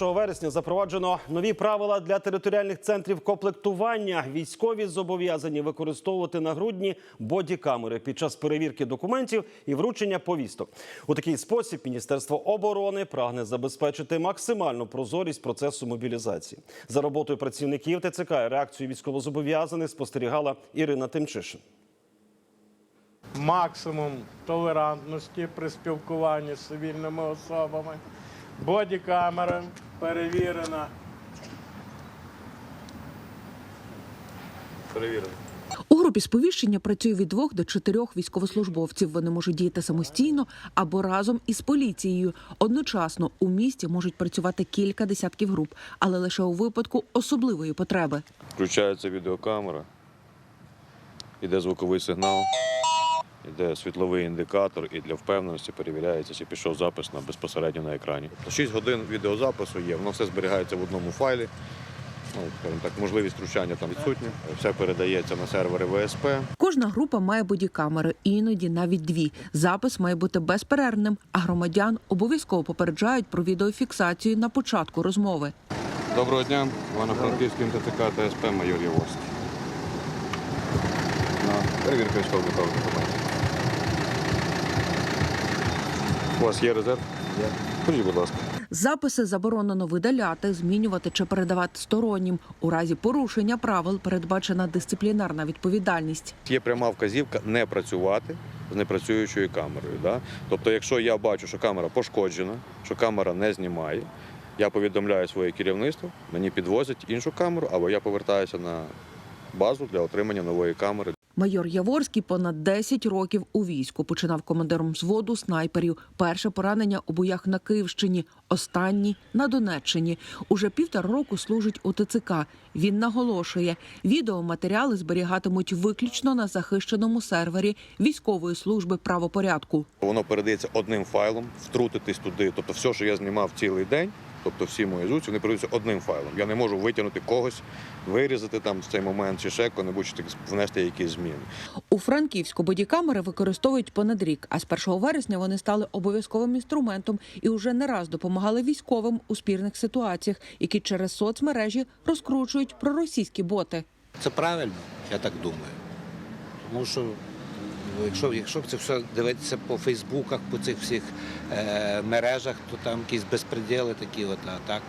1 вересня запроваджено нові правила для територіальних центрів комплектування. Військові зобов'язані використовувати нагрудні бодікамери під час перевірки документів і вручення повісток. У такий спосіб Міністерство оборони прагне забезпечити максимальну прозорість процесу мобілізації. За роботою працівників ТЦК і реакцію військовозобов'язаних спостерігала Ірина Тимчишин. максимум толерантності при спілкуванні з цивільними особами. Бодікамера перевірена. Перевірена. У групі сповіщення працює від двох до чотирьох військовослужбовців. Вони можуть діяти самостійно або разом із поліцією. Одночасно у місті можуть працювати кілька десятків груп, але лише у випадку особливої потреби. Включається відеокамера, іде звуковий сигнал, іде світловий індикатор, і для впевненості перевіряється, чи пішов запис на безпосередньо на екрані. 6 годин відеозапису є, воно все зберігається в одному файлі. Ну, скажімо так, можливість втручання там відсутня. Все передається на сервери ВСП. Кожна група має бодікамери, іноді навіть дві. Запис має бути безперервним, а громадян обов'язково попереджають про відеофіксацію на початку розмови. Доброго дня, Івано-Франківський ТЦК ТСП майор Яворський. На перевірку військово-облікових документів. У вас є резерв? Є. Ходіть, будь ласка. Записи заборонено видаляти, змінювати чи передавати стороннім. У разі порушення правил передбачена дисциплінарна відповідальність. Є пряма вказівка не працювати з непрацюючою камерою. Да? Тобто, якщо я бачу, що камера пошкоджена, що камера не знімає, я повідомляю своє керівництво, мені підвозять іншу камеру, або я повертаюся на базу для отримання нової камери. Майор Яворський понад 10 років у війську починав командиром взводу снайперів. Перше поранення у боях на Київщині, останній на Донеччині. Уже півтора року служить у ТЦК. Він наголошує, відеоматеріали зберігатимуть виключно на захищеному сервері військової служби правопорядку. Воно передається одним файлом, втрутитись туди. Тобто, все, що я знімав цілий день, тобто всі мої зустрічі, вони передаються одним файлом. Я не можу витягнути когось, вирізати там в цей момент чи ще коли-небудь чи внести якісь зміни. У Франківську бодікамери використовують понад рік, а з 1 вересня вони стали обов'язковим інструментом і вже не раз допомагали військовим у спірних ситуаціях, які через соцмережі розкручують проросійські боти. Це правильно, я так думаю. Тому що якщо, якщо це все дивитися по Фейсбуках, по цих всіх е, мережах, то там якісь безпреділи такі, от, а так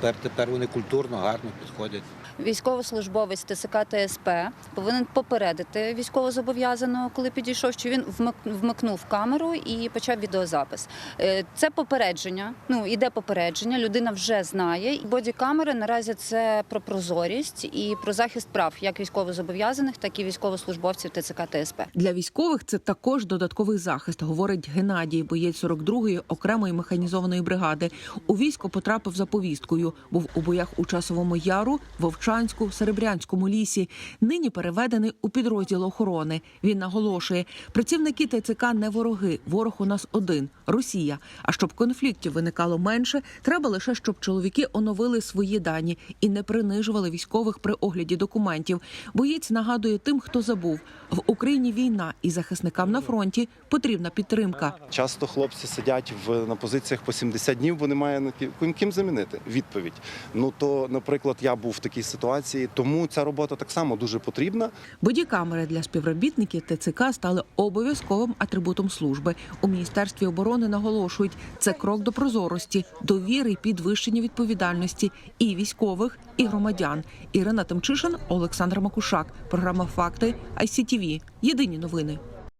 тепер, тепер вони культурно, гарно підходять. Військовослужбовець ТСК ТСП повинен попередити військовозобов'язаного, коли підійшов, що він вмик- вмикнув камеру і почав відеозапис. Е, Це попередження. Ну іде попередження. Людина вже знає. Бодікамери наразі це про прозорість і про захист прав як військовозобов'язаних, так і військовослужбовців ТЦК ТСП. Для військових це також додатковий захист, говорить Геннадій, боєць 42-ї окремої механізованої бригади. У військо потрапив за повісткою. Був у боях у часовому яру, Вовчанську, Серебрянському лісі. Нині переведений у підрозділ охорони. Він наголошує, працівники ТЦК не вороги. Ворог у нас один Росія. А щоб конфліктів виникало менше, треба лише, щоб чоловіки оновили свої дані і не принижували військових при огляді документів. Боєць нагадує тим, хто забув в Україні війна і захисникам на фронті потрібна підтримка. Часто хлопці сидять в на позиціях по 70 днів, бо немає ким, замінити. Відповідь. Ну то, наприклад, я був в такій ситуації, тому ця робота так само дуже потрібна. Бодікамери для співробітників ТЦК стали обов'язковим атрибутом служби. У міністерстві оборони наголошують, це крок до прозорості, довіри і підвищення відповідальності і військових, і громадян. Ірина Тимчишин, Олександр Макушак. Програма Факти ICTV. Єдині новини.